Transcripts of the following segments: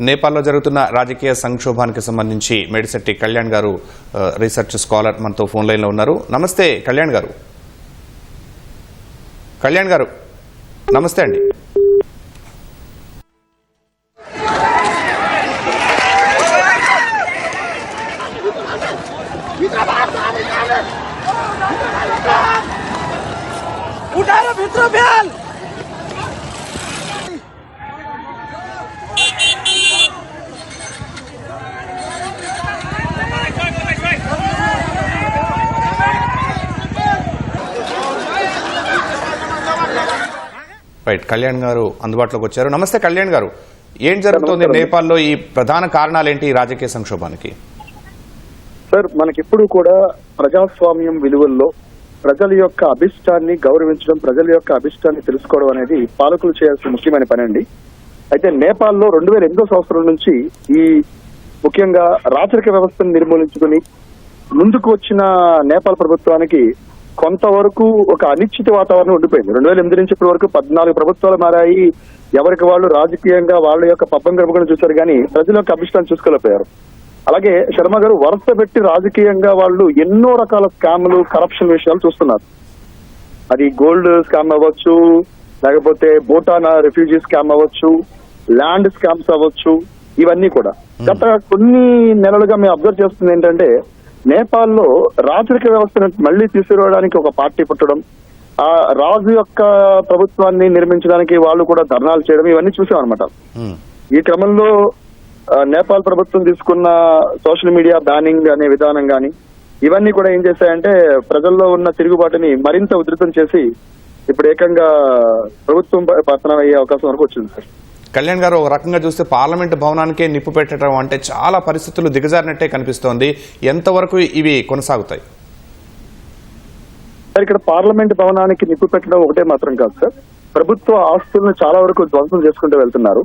నేపాల్లో జరుగుతున్న రాజకీయ సంక్షోభానికి సంబంధించి మేడిశెట్టి కళ్యాణ్ గారు ఆ, రీసెర్చ్ స్కాలర్ మనతో ఫోన్ లైన్లో ఉన్నారు నమస్తే కళ్యాణ్ గారు కళ్యాణ్ గారు నమస్తే అండి उठाएर भित्र फ्याल రైట్ కళ్యాణ్ గారు అందుబాటులోకి వచ్చారు. నమస్తే కళ్యాణ్ గారు. ఏం జరుగుతోంది నేపాల్లో ఈ ప్రధాన కారణాలు ఏంటి ఈ రాజకీయ సంక్షోభానికి? సార్ మనకెప్పుడు కూడా ప్రజాస్వామ్యం విలువల్లో ప్రజల యొక్క అభిష్టాన్ని గౌరవించడం ప్రజల యొక్క అభిష్టాన్ని తెలుసుకోవడం అనేది పాలకులు చేయాల్సిన ముఖ్యమైన పని అండి. అయితే నేపాల్లో రెండు వేల ఎనిమిదో సంవత్సరం నుంచి ఈ ముఖ్యంగా రాచరిక వ్యవస్థను నిర్మూలించుకుని ముందుకు వచ్చిన నేపాల్ ప్రభుత్వానికి కొంతవరకు ఒక అనిశ్చిత వాతావరణం ఉండిపోయింది. రెండు వేల ఎనిమిది నుంచి ఇప్పటి వరకు పద్నాలుగు ప్రభుత్వాలు మారాయి. ఎవరికి వాళ్ళు రాజకీయంగా వాళ్ళ యొక్క పబ్బం గడపకుండా చూశారు కానీ ప్రజల యొక్క అభిష్టాన్ని చూసుకోలేకపోయారు. అలాగే శర్మ గారు వరుస పెట్టి రాజకీయంగా వాళ్ళు ఎన్నో రకాల స్కామ్లు కరప్షన్ విషయాలు చూస్తున్నారు. అది గోల్డ్ స్కామ్ అవ్వచ్చు లేకపోతే భూటాన్ రిఫ్యూజీ స్కామ్ అవ్వచ్చు ల్యాండ్ స్కామ్స్ అవ్వచ్చు ఇవన్నీ కూడా. గత కొన్ని నెలలుగా మేము అబ్జర్వ్ చేస్తుంది ఏంటంటే నేపాల్లో రాజరిక వ్యవస్థను మళ్ళీ తీసుకురావడానికి ఒక పార్టీ పుట్టడం ఆ రాజు యొక్క ప్రభుత్వాన్ని నిర్మించడానికి వాళ్ళు కూడా ధర్నాలు చేయడం ఇవన్నీ చూసాం అనమాట ఈ క్రమంలో నేపాల్ ప్రభుత్వం తీసుకున్న సోషల్ మీడియా బ్యానింగ్ అనే విధానం గాని ఇవన్నీ కూడా ఏం చేశాయంటే ప్రజల్లో ఉన్న తిరుగుబాటుని మరింత ఉధృతం చేసి ఇప్పుడు ఏకంగా ప్రభుత్వం పతనం అయ్యే అవకాశం వరకు వచ్చింది సార్. కళ్యాణ్ గారు ఒక రకంగా చూస్తే పార్లమెంట్ భవనానికే నిప్పు పెట్టడం అంటే చాలా పరిస్థితులు దిగజారినట్టే కనిపిస్తోంది. ఎంతవరకు ఇవి కొనసాగుతాయి? సార్ ఇక్కడ పార్లమెంట్ భవనానికి నిప్పు పెట్టడం ఒకటే మాత్రం కాదు సార్. ప్రభుత్వ ఆస్తులను చాలా వరకు ధ్వంసం చేసుకుంటూ వెళ్తున్నారు.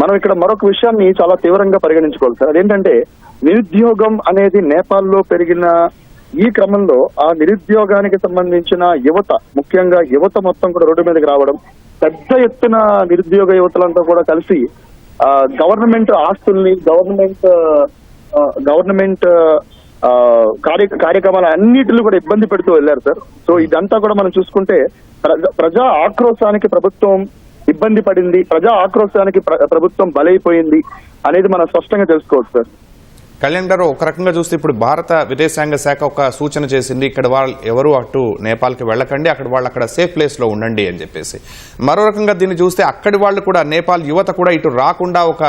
మనం ఇక్కడ మరొక విషయాన్ని చాలా తీవ్రంగా పరిగణించుకోవాలి సార్. అదేంటంటే నిరుద్యోగం అనేది నేపాల్లో పెరిగిన ఈ క్రమంలో ఆ నిరుద్యోగానికి సంబంధించిన యువత ముఖ్యంగా యువత మొత్తం కూడా రోడ్డు మీదకి రావడం పెద్ద ఎత్తున నిరుద్యోగ యువతలంతా కూడా కలిసి ఆ గవర్నమెంట్ ఆస్తుల్ని గవర్నమెంట్ గవర్నమెంట్ కార్య కార్యక్రమాలు అన్నిటిలో కూడా ఇబ్బంది పెడుతూ వెళ్ళారు సార్. సో ఇదంతా కూడా మనం చూసుకుంటే ప్రజా ఆక్రోశానికి ప్రభుత్వం ఇబ్బంది పడింది ప్రజా ఆక్రోశానికి ప్రభుత్వం బలైపోయింది అనేది మనం స్పష్టంగా తెలుసుకోవచ్చు సార్. కళ్యాణ్ గారు ఒక రకంగా చూస్తే ఇప్పుడు భారత విదేశాంగ శాఖ ఒక సూచన చేసింది ఇక్కడ వాళ్ళు ఎవరు అటు నేపాల్కి వెళ్ళకండి అక్కడ వాళ్ళు అక్కడ సేఫ్ ప్లేస్లో ఉండండి అని చెప్పేసి. మరో రకంగా దీన్ని చూస్తే అక్కడి వాళ్ళు కూడా నేపాల్ యువత కూడా ఇటు రాకుండా ఒక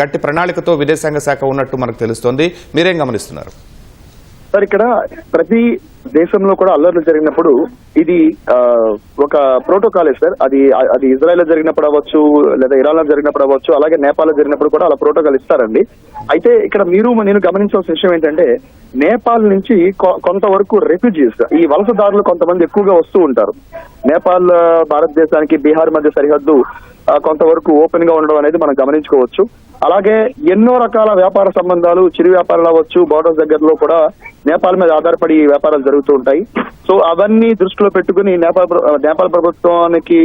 గట్టి ప్రణాళికతో విదేశాంగ శాఖ ఉన్నట్టు మనకు తెలుస్తోంది. మీరేం గమనిస్తున్నారు? సార్ ఇక్కడ ప్రతి దేశంలో కూడా అల్లర్లు జరిగినప్పుడు ఇది ఒక ప్రోటోకాలే సార్. అది అది ఇజ్రాయెల్ జరిగినప్పుడు అవ్వచ్చు లేదా ఇరాన్లో జరిగినప్పుడు అవ్వచ్చు అలాగే నేపాల్లో జరిగినప్పుడు కూడా అలా ప్రోటోకాల్ ఇస్తారండి. అయితే ఇక్కడ మీరు నేను గమనించాల్సిన విషయం ఏంటంటే నేపాల్ నుంచి కొ- కొంతవరకు రెఫ్యూజీస్ ఈ వలసదారులు కొంతమంది ఎక్కువగా వస్తూ ఉంటారు. నేపాల్ భారతదేశానికి బీహార్ మధ్య సరిహద్దు కొంతవరకు ఓపెన్గా ఉండడం అనేది మనం గమనించుకోవచ్చు. అలాగే ఎన్నో రకాల వ్యాపార సంబంధాలు చిరు వ్యాపారాలు అవ్వచ్చు బోర్డర్స్ దగ్గరలో కూడా నేపాల్ మీద ఆధారపడి ఈ వ్యాపారాలు జరుగుతూ ఉంటాయి. సో అవన్నీ దృష్టిలో పెట్టుకుని నేపాల్ నేపాల్ ప్రభుత్వానికి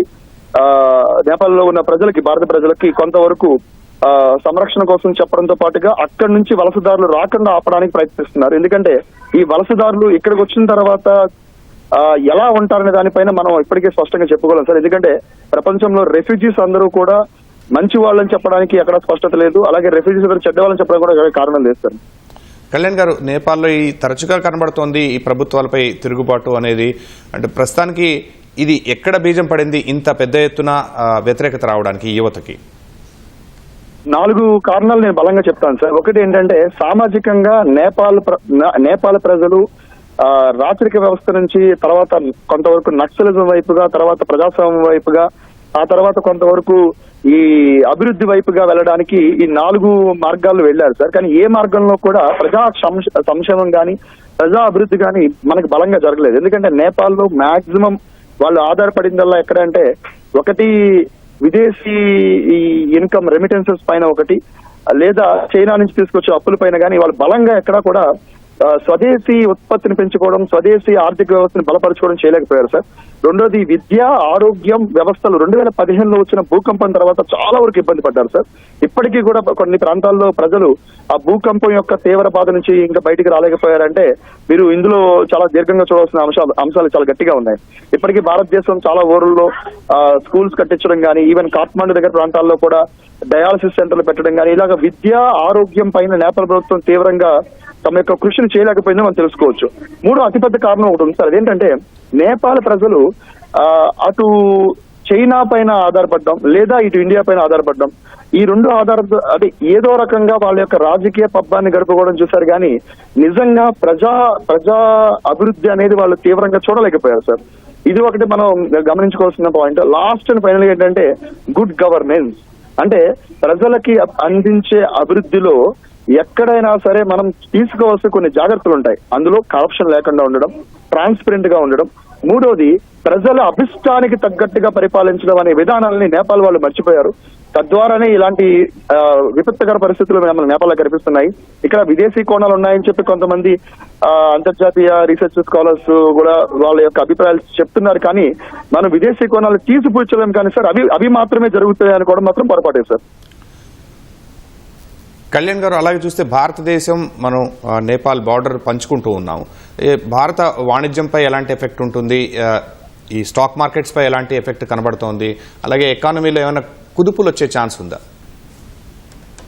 నేపాల్లో ఉన్న ప్రజలకి భారత ప్రజలకి కొంతవరకు సంరక్షణ కోసం చెప్పడంతో పాటుగా అక్కడి నుంచి వలసదారులు రాకుండా ఆపడానికి ప్రయత్నిస్తున్నారు. ఎందుకంటే ఈ వలసదారులు ఇక్కడికి వచ్చిన తర్వాత ఎలా ఉంటారనే దానిపైన మనం ఇప్పటికే స్పష్టంగా చెప్పుకోలేం సార్. ఎందుకంటే ప్రపంచంలో రెఫ్యూజీస్ అందరూ కూడా మంచి వాళ్ళని చెప్పడానికి ఎక్కడ స్పష్టత లేదు. అలాగే రెఫ్యూజీస్ చెడ్డ వాళ్ళని చెప్పడానికి కూడా కారణం లేదు సార్. కళ్యాణ్ గారు నేపాల్లో ఈ తరచుగా కనబడుతోంది ఈ ప్రభుత్వాలపై తిరుగుబాటు అనేది. అంటే ప్రస్తుతానికి ఇది ఎక్కడ బీజం పడింది ఇంత పెద్ద ఎత్తున వ్యతిరేకత రావడానికి యువతకి? నాలుగు కారణాలు నేను బలంగా చెప్తాను సార్. ఒకటి ఏంటంటే సామాజికంగా నేపాల్ నేపాల్ ప్రజలు రాచరిక వ్యవస్థ నుంచి తర్వాత కొంతవరకు నక్సలిజం వైపుగా తర్వాత ప్రజాస్వామ్యం వైపుగా ఆ తర్వాత కొంతవరకు ఈ అభివృద్ధి వైపుగా వెళ్ళడానికి ఈ నాలుగు మార్గాల్లో వెళ్ళారు సార్. కానీ ఏ మార్గంలో కూడా ప్రజా సంక్షేమం కానీ ప్రజా అభివృద్ధి కానీ మనకు బలంగా జరగలేదు. ఎందుకంటే నేపాల్లో మాక్సిమం వాళ్ళు ఆధారపడిందల్లా ఎక్కడ అంటే ఒకటి విదేశీ ఈ ఇన్కమ్ రెమిటెన్సెస్ పైన ఒకటి లేదా చైనా నుంచి తీసుకొచ్చే అప్పుల పైన కానీ వాళ్ళు బలంగా ఎక్కడా కూడా స్వదేశీ ఉత్పత్తిని పెంచుకోవడం స్వదేశీ ఆర్థిక వ్యవస్థను బలపరచుకోవడం చేయలేకపోయారు సార్. రెండోది విద్య ఆరోగ్యం వ్యవస్థలు రెండు వేల పదిహేనులో వచ్చిన భూకంపం తర్వాత చాలా వరకు ఇబ్బంది పడ్డారు సార్. ఇప్పటికీ కూడా కొన్ని ప్రాంతాల్లో ప్రజలు ఆ భూకంపం యొక్క తీవ్ర బాధ నుంచి ఇంకా బయటికి రాలేకపోయారంటే మీరు ఇందులో చాలా దీర్ఘంగా చూడాల్సిన అంశాలు అంశాలు చాలా గట్టిగా ఉన్నాయి. ఇప్పటికీ భారతదేశం చాలా ఊర్లలో స్కూల్స్ కట్టించడం కానీ ఈవెన్ కాఠ్మాండు దగ్గర ప్రాంతాల్లో కూడా డయాలసిస్ సెంటర్లు పెట్టడం కానీ ఇలాగ విద్య ఆరోగ్యం పైన నేపాల్ ప్రభుత్వం తీవ్రంగా తమ యొక్క కృషిని చేయలేకపోయిందో మనం తెలుసుకోవచ్చు. మూడో అతిపెద్ద కారణం ఒకటి ఉంది సార్. అదేంటంటే నేపాల్ ప్రజలు అటు చైనా పైన ఆధారపడడం లేదా ఇటు ఇండియా పైన ఆధారపడడం ఈ రెండు ఆధార అంటే ఏదో రకంగా వాళ్ళ యొక్క రాజకీయ పబ్బాన్ని గడుపుకోవడం చూశారు కానీ నిజంగా ప్రజా ప్రజా అభివృద్ధి అనేది వాళ్ళు తీవ్రంగా చూడలేకపోయారు సార్. ఇది ఒకటి మనం గమనించుకోవాల్సిన పాయింట్. లాస్ట్ అండ్ ఫైనల్ ఏంటంటే గుడ్ గవర్నెన్స్. అంటే ప్రజలకి అందించే అభివృద్ధిలో ఎక్కడైనా సరే మనం తీసుకోవాల్సిన కొన్ని జాగ్రత్తలు ఉంటాయి. అందులో కరప్షన్ లేకుండా ఉండడం ట్రాన్స్పరెంట్గా ఉండడం. మూడోది ప్రజల అభిష్టానికి తగ్గట్టుగా పరిపాలించడం అనే విధానాలని నేపాల్ వాళ్ళు మర్చిపోయారు. తద్వారానే ఇలాంటి ఆ, విపత్తుకర పరిస్థితులు మన నేపాల్లో కనిపిస్తున్నాయి. ఇక్కడ విదేశీ కోణాలు ఉన్నాయని చెప్పి కొంతమంది అంతర్జాతీయ రీసెర్చ్ స్కాలర్స్ కూడా వాళ్ళ యొక్క అభిప్రాయాలు చెప్తున్నారు. కానీ మనం విదేశీ కోణాలు తీసిపుచ్చలేం కానీ సార్ అవి అవి మాత్రమే జరుగుతాయని కూడా మాత్రం పొరపాటే సార్. కళ్యాణ్ గారు అలాగే చూస్తే భారతదేశం మనం నేపాల్ బార్డర్ పంచుకుంటూ ఉన్నాం భారత వాణిజ్యంపై ఎలాంటి ఎఫెక్ట్ ఉంటుంది? ఈ స్టాక్ మార్కెట్స్ పై ఎలాంటి ఎఫెక్ట్ కనబడుతోంది? అలాగే ఎకానమీలో ఏమైనా కుదుపులు వచ్చే ఛాన్స్ ఉందా?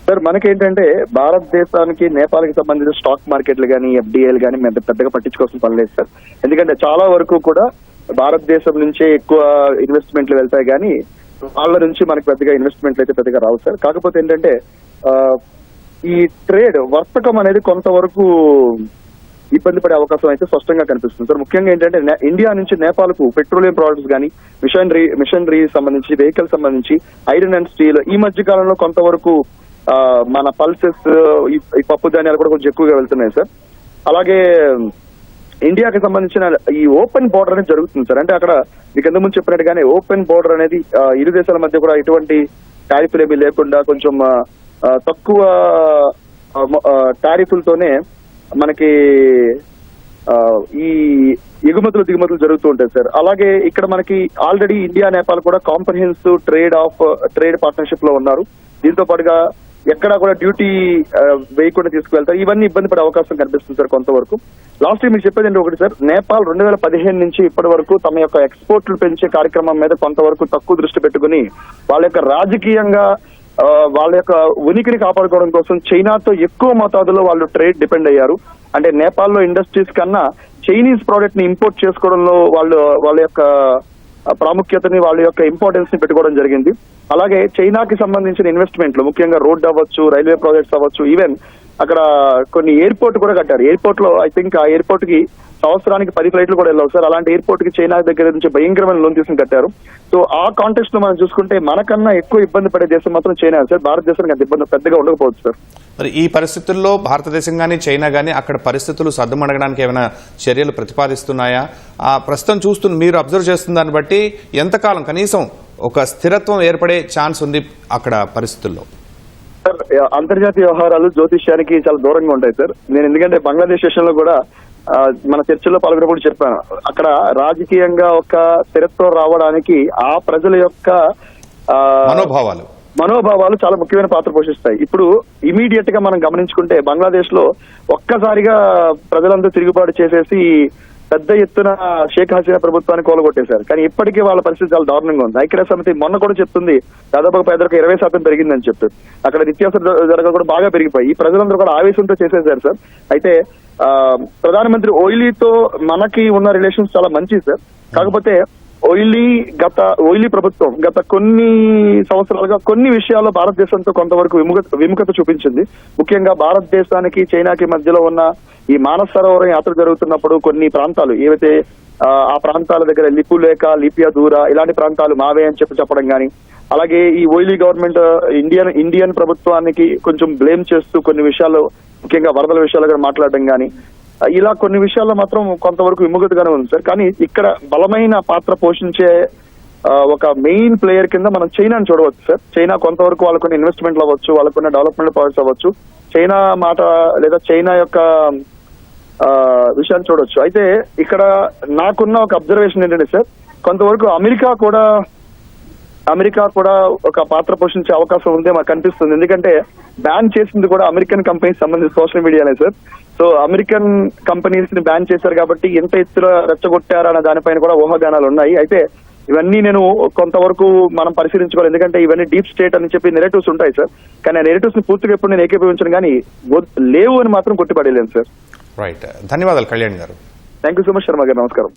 సార్ మనకేంటంటే భారతదేశానికి నేపాల్కి సంబంధించిన స్టాక్ మార్కెట్లు కానీ ఎఫ్డిఐలు కానీ మేము పెద్దగా పట్టించుకోవాల్సిన పని లేదు సార్. ఎందుకంటే చాలా వరకు కూడా భారతదేశం నుంచే ఎక్కువ ఇన్వెస్ట్మెంట్లు వెళ్తాయి కానీ వాళ్ళ నుంచి మనకి పెద్దగా ఇన్వెస్ట్మెంట్లు అయితే పెద్దగా రావు సార్. కాకపోతే ఏంటంటే ఈ ట్రేడ్ వర్తకం అనేది కొంతవరకు ఇబ్బంది పడే అవకాశం అయితే స్పష్టంగా కనిపిస్తుంది. సార్ ముఖ్యంగా ఏంటంటే నే- ఇండియా నుంచి నేపాల్కు పెట్రోలియం ప్రోడక్ట్స్ కానీ మిషనరీ మిషనరీ సంబంధించి వెహికల్ సంబంధించి ఐరన్ అండ్ స్టీల్ ఈ మధ్య కాలంలో కొంతవరకు మన పల్సెస్ ఈ పప్పు ధాన్యాలు కూడా కొంచెం ఎక్కువగా వెళ్తున్నాయి సార్. అలాగే ఇండియాకి సంబంధించిన ఈ ఓపెన్ బోర్డర్ అనేది జరుగుతుంది సార్. అంటే అక్కడ మీకు ఎందుకు ముందు చెప్పినట్టుగానే ఓపెన్ బోర్డర్ అనేది ఇరు దేశాల మధ్య కూడా ఎటువంటి టారిఫ్లు ఏమీ లేకుండా కొంచెం తక్కువ టారిఫ్లతోనే మనకి ఈ ఎగుమతులు దిగుమతులు జరుగుతూ ఉంటాయి సార్. అలాగే ఇక్కడ మనకి ఆల్రెడీ ఇండియా నేపాల్ కూడా కాంప్రహెన్సివ్ ట్రేడ్ ఆఫ్ ట్రేడ్ పార్ట్నర్షిప్లో ఉన్నారు. దీంతో పాటుగా ఎక్కడా కూడా డ్యూటీ వేయకుండా తీసుకువెళ్తారు. ఇవన్నీ ఇబ్బంది పడే అవకాశం కనిపిస్తుంది సార్ కొంతవరకు. లాస్ట్ మీకు చెప్పేది ఏంటి ఒకటి సార్ నేపాల్ రెండు వేల పదిహేను నుంచి ఇప్పటి వరకు తమ యొక్క ఎక్స్పోర్ట్లు పెంచే కార్యక్రమం మీద కొంతవరకు తక్కువ దృష్టి పెట్టుకుని వాళ్ళ యొక్క రాజకీయంగా వాళ్ళ యొక్క ఉనికిని కాపాడుకోవడం కోసం చైనాతో ఎక్కువ మోతాదులో వాళ్ళు ట్రేడ్ డిపెండ్ అయ్యారు. అంటే నేపాల్లో ఇండస్ట్రీస్ కన్నా చైనీస్ ప్రోడక్ట్ని ఇంపోర్ట్ చేసుకోవడంలో వాళ్ళు వాళ్ళ యొక్క ప్రాముఖ్యతని వాళ్ళ యొక్క ఇంపార్టెన్స్ని పెట్టుకోవడం జరిగింది. అలాగే చైనాకి సంబంధించిన ఇన్వెస్ట్మెంట్లు ముఖ్యంగా రోడ్ అవ్వచ్చు రైల్వే ప్రాజెక్ట్స్ అవ్వచ్చు ఈవెన్ అక్కడ కొన్ని ఎయిర్పోర్ట్ కూడా కట్టారు. ఎయిర్పోర్ట్లో ఐ థింక్ ఆ ఎయిర్పోర్ట్కి సంవత్సరానికి పది ఫ్లైట్లు కూడా వెళ్ళవు. సార్ అలాంటి ఎయిర్పోర్ట్కి చైనా దగ్గర నుంచి భయంకరమైన లోన్ తీసుకుని కట్టారు. సో ఆ కాంటెక్స్ట్లో మనం చూసుకుంటే మనకన్నా ఎక్కువ ఇబ్బంది పడే దేశం మాత్రం చైనా సార్. భారతదేశానికి అంత ఇబ్బంది పెద్దగా ఉండకపోవచ్చు సార్. మరి ఈ పరిస్థితుల్లో భారతదేశం కానీ చైనా కానీ అక్కడ పరిస్థితులు సర్దుమడగడానికి ఏమైనా చర్యలు ప్రతిపాదిస్తున్నాయా? ఆ ప్రస్తుతం చూస్తున్న మీరు అబ్జర్వ్ చేస్తున్న దాన్ని బట్టి ఎంతకాలం కనీసం ఒక స్థిరత్వం ఏర్పడే ఛాన్స్ ఉంది అక్కడ పరిస్థితుల్లో? సార్ అంతర్జాతీయ వ్యవహారాలు జ్యోతిష్యానికి చాలా దూరంగా ఉంటాయి సార్. నేను ఎందుకంటే బంగ్లాదేశ్ విషయంలో కూడా మన చర్చల్లో పాల్గొన్నప్పుడు చెప్పాను. అక్కడ రాజకీయంగా ఒక స్థిరత్వం రావడానికి ఆ ప్రజల యొక్క మనోభావాలు. మనోభావాలు చాలా ముఖ్యమైన పాత్ర పోషిస్తాయి. ఇప్పుడు ఇమీడియట్గా మనం గమనించుకుంటే బంగ్లాదేశ్లో ఒక్కసారిగా ప్రజలందరూ తిరుగుబాటు చేసేసి పెద్ద ఎత్తున షేక్ హసీనా ప్రభుత్వాన్ని కూలగొట్టేశారు. కానీ ఇప్పటికీ వాళ్ళ పరిస్థితి చాలా దారుణంగా ఉంది. ఐక్యరాజ్య సమితి మొన్న కూడా చెప్తుంది దాదాపు పేదలకు ఇరవై శాతం పెరిగిందని చెప్తుంది అక్కడ నిత్యావసర ధరలు కూడా బాగా పెరిగిపోయి. ఈ ప్రజలందరూ కూడా ఆవేశంతో చేసేశారు సార్. అయితే ఆ, ప్రధానమంత్రి ఓయిలీతో మనకి ఉన్న రిలేషన్స్ చాలా మంచిది సార్. కాకపోతే ఓయిలీ గత ఓయిలీ ప్రభుత్వం గత కొన్ని సంవత్సరాలుగా కొన్ని విషయాల్లో భారతదేశంతో కొంతవరకు విముఖత విముఖత చూపించింది. ముఖ్యంగా భారతదేశానికి చైనాకి మధ్యలో ఉన్న ఈ మానస సరోవరం యాత్ర జరుగుతున్నప్పుడు కొన్ని ప్రాంతాలు ఏవైతే ఆ, ప్రాంతాల దగ్గర లిపులేక లిపియా దూర ఇలాంటి ప్రాంతాలు మావే అని చెప్పి చెప్పడం కానీ అలాగే ఈ ఓయిలీ గవర్నమెంట్ ఇండియన్ ఇండియన్ ప్రభుత్వానికి కొంచెం బ్లేమ్ చేస్తూ కొన్ని విషయాలు ముఖ్యంగా వరదల విషయాలు కూడా మాట్లాడడం కానీ ఇలా కొన్ని విషయాల్లో మాత్రం కొంతవరకు విముఖతగానే ఉంది సార్. కానీ ఇక్కడ బలమైన పాత్ర పోషించే ఒక మెయిన్ ప్లేయర్ కింద మనం చైనాని చూడవచ్చు సార్. చైనా కొంతవరకు వాళ్ళకున్న ఇన్వెస్ట్మెంట్లు అవ్వచ్చు వాళ్ళకున్న డెవలప్మెంట్ ప్రాజెక్ట్స్ అవ్వచ్చు. చైనా మాట లేదా చైనా యొక్క విషయాన్ని చూడొచ్చు. అయితే ఇక్కడ నాకున్న ఒక అబ్జర్వేషన్ ఏంటంటే సార్ కొంతవరకు అమెరికా కూడా అమెరికా కూడా ఒక పాత్ర పోషించే అవకాశం ఉందే మాకు కనిపిస్తుంది. ఎందుకంటే బ్యాన్ చేసింది కూడా అమెరికన్ కంపెనీస్ సంబంధించి సోషల్ మీడియానే సార్. సో అమెరికన్ కంపెనీస్ని బ్యాన్ చేశారు కాబట్టి ఎంత ఎత్తులో రెచ్చగొట్టారన్న దానిపైన కూడా ఊహాగానాలు ఉన్నాయి. అయితే ఇవన్నీ నేను కొంతవరకు మనం పరిశీలించుకోవాలి. ఎందుకంటే ఇవన్నీ డీప్ స్టేట్ అని చెప్పి నెరేటివ్స్ ఉంటాయి సార్. కానీ ఆ నెరేటివ్స్ని పూర్తిగా ఎప్పుడు నేను ఏకీభవించను కానీ లేవు అని మాత్రం కొట్టిపడేలేను సార్. రైట్ ధన్యవాదాలు Kalyan garu. Thank you so much Sharma garu. నమస్కారం.